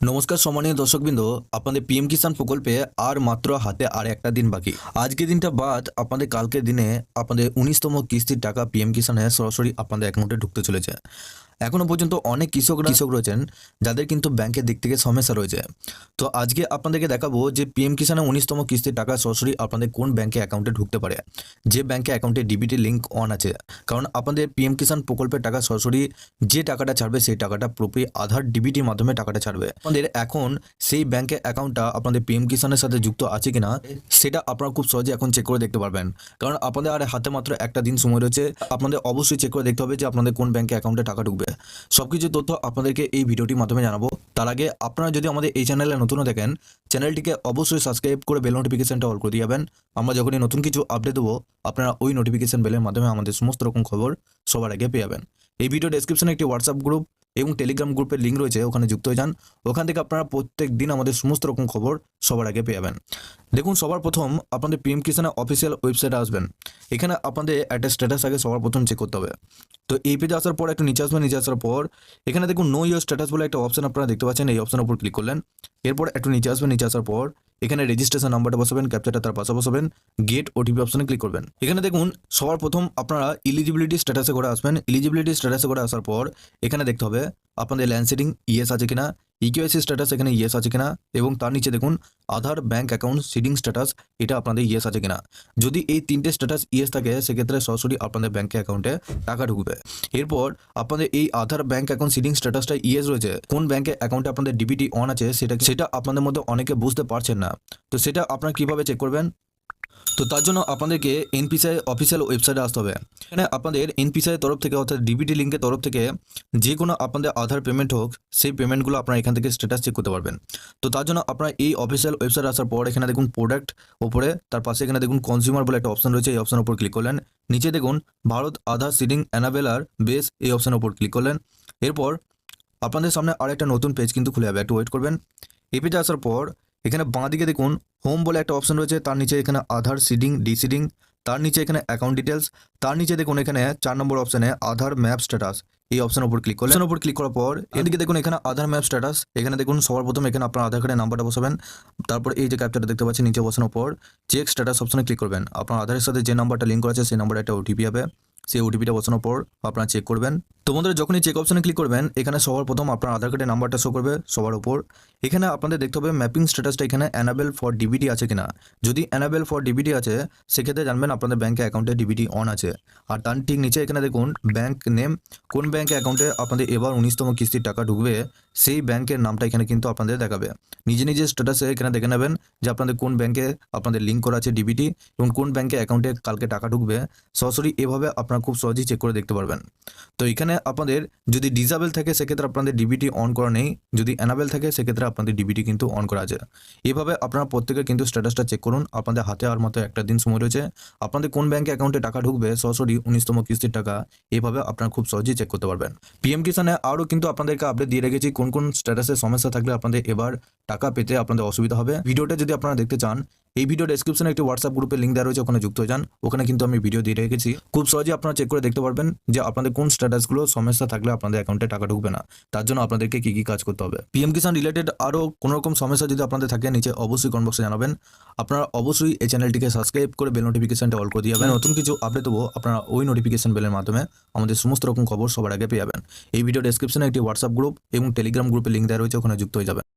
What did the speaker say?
নমস্কার সম্মানীয় দর্শকবৃন্দ, আপনাদের পিএম কিষাণ প্রকল্পে আর মাত্র হাতে আর একটা দিন বাকি। আজকে দিনটা বাদ, আপনাদের কালকের দিনে আপনাদের উনিশতম কিস্তির টাকা পিএম কিষাণে সরাসরি আপনাদের অ্যাকাউন্টে ঢুকতে চলেছে। এখনও পর্যন্ত অনেক কৃষক কৃষক রয়েছেন, যাদের কিন্তু ব্যাংকের দিক থেকে সমস্যা রয়েছে। তো আজকে আপনাদেরকে দেখাবো যে পিএম কিষাণে উনিশতম কিস্তির টাকা সরাসরি আপনাদের কোন ব্যাংকে অ্যাকাউন্টে ঢুকতে পারে। যে ব্যাংকে অ্যাকাউন্টে ডিবিটি লিঙ্ক অন আছে। কারণ আপনাদের পিএম কিষাণ প্রকল্পের টাকা সরাসরি যে টাকাটা ছাড়বে, সেই টাকাটা পুরোপুরি আধার ডিবিটির মাধ্যমে টাকাটা ছাড়বে। আপনাদের এখন সেই ব্যাংকের অ্যাকাউন্টটা আপনাদের পিএম কিষাণের সাথে যুক্ত আছে কিনা, সেটা আপনারা খুব সহজে এখন চেক করে দেখতে পারবেন। কারণ আপনাদের আর হাতে মাত্র একটা দিন সময় রয়েছে। আপনাদের অবশ্যই চেক করে দেখতে হবে যে আপনাদের কোন ব্যাংকে অ্যাকাউন্টে টাকা ঢুকবে। সবকিছু তথ্য আপনাদেরকে এই ভিডিওটির মাধ্যমে জানাব। তার আগে আপনারা যদি আমাদের এই চ্যানেলে নতুন দেখেন চ্যানেলটিকে অবশ্যই সাবস্ক্রাইব করে বেল নোটিফিকেশনটা অল করে দিয়ে যাবেন। আমরা যখনই নতুন কিছু আপডেট দেবো, আপনারা ওই নোটিফিকেশন বেলের মাধ্যমে আমাদের সমস্ত রকম খবর সবার আগে পেয়ে যাবেন। এই ভিডিও ডেসক্রিপশনে একটি হোয়াটসঅ্যাপ গ্রুপ এবং টেলিগ্রাম গ্রুপের লিঙ্ক রয়েছে, ওখানে যুক্ত হয়ে যান। ওখান থেকে আপনারা প্রত্যেক দিন আমাদের সমস্ত রকম খবর সবার আগে পেয়ে যাবেন। দেখুন, সবার প্রথম আপনাদের পিএম কিষানের অফিসিয়াল ওয়েবসাইটে আসবেন। এখানে আপনাদের একটা স্ট্যাটাস আগে সবার প্রথম চেক করতে হবে। তো এই পেজে আসার পর, একটু নিচে আসবেন, নিচে আসার পর, এখানে দেখুন নো ইয়ার স্ট্যাটাস বলে একটা অপশন আপনারা দেখতে পাচ্ছেন, এই অপশনের উপর ক্লিক করলেন। এরপর একটু নিচে আসবেন, নিচে আসার পর এখানে রেজিস্ট্রেশন নাম্বারটা বসাবেন ক্যাপচারটা তার পাশে বসাবেন গেট ওটিপি অপশনে ক্লিক করবেন। এখানে দেখুন, সবার প্রথম আপনারা ইলিজিবিলিটি স্ট্যাটাসে করে আসবেন। ইলিজিবিলিটি স্ট্যাটাসে করে আসার পর এখানে দেখতে হবে আপনাদের ল্যান্ড সেটিং ইয়েস আছে কিনা। ইকিউআইসি স্ট্যাটাস এখানে ইয়েস আছে কিনা এবং তার নিচে দেখুন, Aadhaar bank account seeding status এটা আপনাদের ইয়েস আছে কিনা। যদি এই তিনটে স্ট্যাটাস ইয়েস থাকে, সেক্ষেত্রে সরাসরি আপনাদের ব্যাংকে অ্যাকাউন্টে টাকা ঢুকবে। এরপর আপনাদের এই আধার ব্যাংক অ্যাকাউন্ট সিডিং স্ট্যাটাসটা ইয়েস রয়েছে। কোন ব্যাংকে অ্যাকাউন্টে আপনাদের ডিবিটি অন আছে, সেটা সেটা আপনাদের মধ্যে অনেকে বুঝতে পারছেন না। তো সেটা আপনারা কীভাবে চেক করবেন? তো তার জন্য আপনাদেরকে এনপিসিআই অফিসিয়াল ওয়েবসাইটে আসতে হবে। এখানে আপনাদের এনপিসিআই তরফ থেকে অর্থাৎ ডিবিটি লিঙ্কের তরফ থেকে যে কোনো আপনাদের আধার পেমেন্ট হোক, সেই পেমেন্টগুলো আপনারা এখান থেকে স্ট্যাটাস চেক করতে পারবেন। তো তার জন্য আপনারা এই অফিসিয়াল ওয়েবসাইট আসার পর এখানে দেখুন প্রোডাক্ট ওপরে তার পাশে এখানে দেখুন কনজিউমার বলে একটা অপশন রয়েছে, এই অপশনের উপর ক্লিক করলেন। নিচে দেখুন Bharat Aadhaar seeding enabler BASE এই অপশনের উপর ক্লিক করলেন। এরপর আপনাদের সামনে আর একটা নতুন পেজ কিন্তু খুলে যাবে, একটু ওয়েট করবেন। এই পেজে আসার পর এখানে বাঁ দিকে দেখুন হোম বলে একটা অপশন রয়েছে, তার নিচে এখানে আধার সিডিং ডিসিডিং তার নিচে এখানে অ্যাকাউন্ট ডিটেলস তার নিচে দেখুন এখানে চার নম্বর অপশানে আধার ম্যাপ স্ট্যাটাস এই অপশনের উপর ক্লিক করলেন। উপর ক্লিক করার পর, এদিকে দেখুন এখানে আধার ম্যাপ স্ট্যাটাস এখানে দেখুন সবার প্রথম এখানে আপনার আধার কার্ডের নাম্বারটা বসাবেন, তারপর এই যে ক্যাপচারটা দেখতে পাচ্ছেন, নিচে বসানোর পর চেক স্ট্যাটাস অপশনে ক্লিক করবেন। আপনার আধারের সাথে যে নাম্বারটা লিঙ্ক করা আছে, সেই নাম্বারে একটা ওটিপি হবে। সেই ওটিপিটা বসানোর পর আপনারা চেক করবেন। তো বন্ধুরা, যখনই চেক অপশনে ক্লিক করবেন, এখানে সবার প্রথম আপনার আধার কার্ডের নাম্বারটা শো করবে সবার উপর এখানে আপনাদের দেখতে হবে ম্যাপিং স্ট্যাটাসটা এখানে অ্যানাবেল ফর ডিবিটি আছে কিনা। যদি অ্যানাবেল ফর ডিবিটি আছে, সেক্ষেত্রে জানবেন আপনাদের ব্যাঙ্কে অ্যাকাউন্টে ডিবিটি অন আছে। আর তার ঠিক নিচে এখানে দেখুন ব্যাঙ্ক নেম কোন ব্যাঙ্কে অ্যাকাউন্টে আপনাদের এবার উনিশতম কিস্তির টাকা ঢুকবে, সেই ব্যাঙ্কের নামটা এখানে কিন্তু আপনাদের দেখাবে। নিজে নিজে স্ট্যাটাসে এখানে দেখে নেবেন যে আপনাদের কোন ব্যাঙ্কে আপনাদের লিঙ্ক করা আছে ডিবিটি এবং কোন ব্যাঙ্কে অ্যাকাউন্টে কালকে টাকা ঢুকবে। সরাসরি এভাবে আপনারা খুব সহজেই চেক করে দেখতে পারবেন। তো এখানে আপনাদের যদি ডিজাবেল থাকে, সেক্ষেত্রে আপনাদের ডিবিটি অন করা নেই। যদি অ্যানাবেল থাকে, সেক্ষেত্রে আপনাদের ডিবিটি কিন্তু অন করা আছে। এভাবে আপনারা প্রত্যেকে কিন্তু স্ট্যাটাসটা চেক করুন। আপনাদের হাতে আর মতো একটা দিন সময় রয়েছে। আপনাদের কোন ব্যাংকে অ্যাকাউন্টে টাকা ঢুকবে, সরাসরি উনিশতম কিস্তির টাকা, এভাবে আপনারা খুব সহজেই চেক করতে পারবেন। পিএম কিষানে আরও কিন্তু আপনাদেরকে আপডেট দিয়ে রেখেছি, কোন কোন স্ট্যাটাসের সমস্যা থাকলে আপনাদের এবার টাকা পেতে আপনাদের অসুবিধা হবে। ভিডিওটা যদি আপনারা দেখতে চান, এই ভিডিও ডেসক্রিপশনে একটি হোয়াটসঅ্যাপ গ্রুপের লিঙ্ক দেওয়া রয়েছে, ওখানে যুক্ত হয়ে যান। ওখানে কিন্তু আমি ভিডিও দিয়ে রেখেছি। খুব সহজে আপনারা চেক করে দেখতে পারবেন যে আপনাদের কোন স্ট্যাটাসগুলো সমস্যা থাকলে আপনাদের অ্যাকাউন্টে টাকা ঢুকবে না। তার জন্য আপনাদেরকে কি কি কাজ করতে হবে। পিএম কিষান রিলেটেড আরও কোনো রকম সমস্যা যদি আপনাদের থাকে, নিচে অবশ্যই কমেন্ট বক্সে জানাবেন। আপনারা অবশ্যই এই চ্যানেলটিকে সাবস্ক্রাইব করে বেল নোটিফিকেশনটা অল করে দিয়ে যাবেন। নতুন কিছু আপডেট দেবো, আপনারা ওই নোটিফিকেশন বেলের মাধ্যমে আমাদের সমস্ত রকম খবর সবার আগে পেয়ে যাবেন। এই ভিডিও ডেসক্রিপশনে একটি হোয়াটসঅ্যাপ গ্রুপ এবং টেলিগ্রাম গ্রুপের লিঙ্ক দেওয়া রয়েছে, ওখানে যুক্ত হয়ে যাবেন।